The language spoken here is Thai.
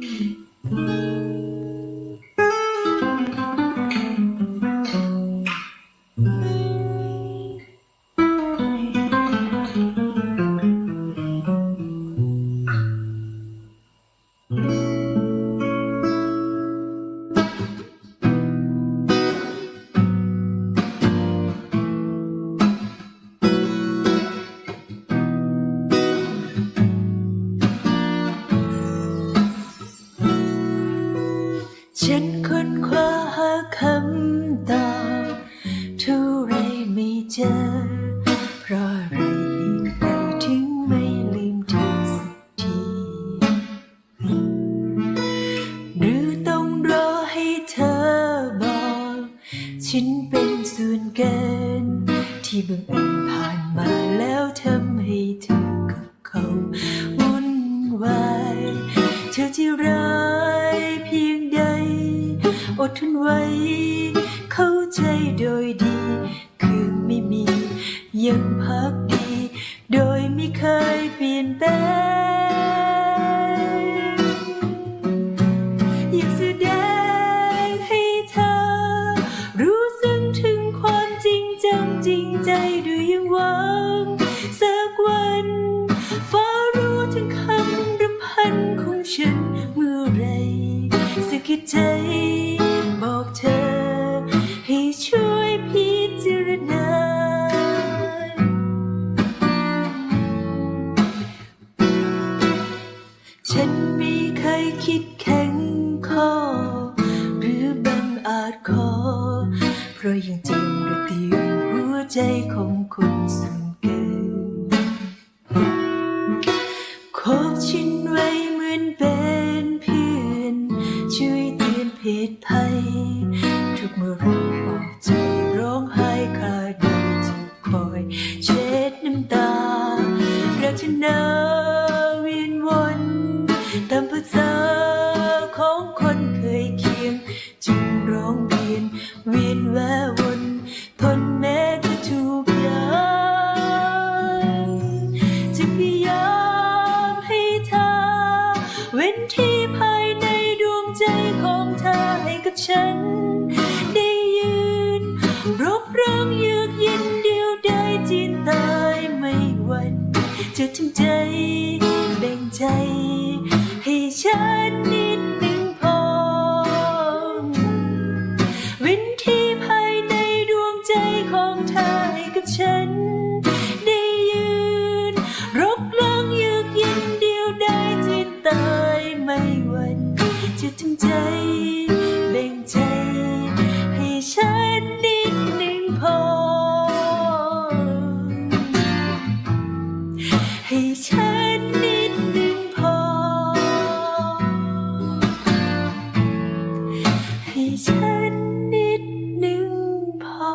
thank mm -hmm. you ฉันค้นคว้าหาคำตอบเท่าไรไม่เจอ เพราะอะไรเหตุใดถึงไม่ลืมเธอสักที หรือต้องรอให้เธอบอก ฉันเป็นส่วนเกิน ที่บังเอิญผ่านมาแล้วทำ อดทนไว้ เข้าใจโดยดี คือไม่มี ยังพักดี โดยไม่เคยเปลี่ยนแปลงอยากแสดงให้เธอ รู้ซึ้งถึงความจริงจังจริงใจด้วยยังหวัง ฉันไม่เคยคิดแข็งคอ หรือบังอาจขอ เพราะยังจำระเตียงหัวใจของคุณส่งเกินคบชินไว้ ร้องเรียนเวียนแวววนทนแม้จะถูกยามจึงพยายามให้เธอ เว้นที่ภายในดวงใจของเธอให้กับฉัน ได้ยืนรบร้างยืกย็นเดียวได้จีนตายไม่หวันจะทำใจแบ่งใจให้ฉัน ถึงใจ แบ่งใจ ให้ฉันนิดหนึ่งพอ ให้ฉันนิดหนึ่งพอ ให้ฉันนิดหนึ่งพอ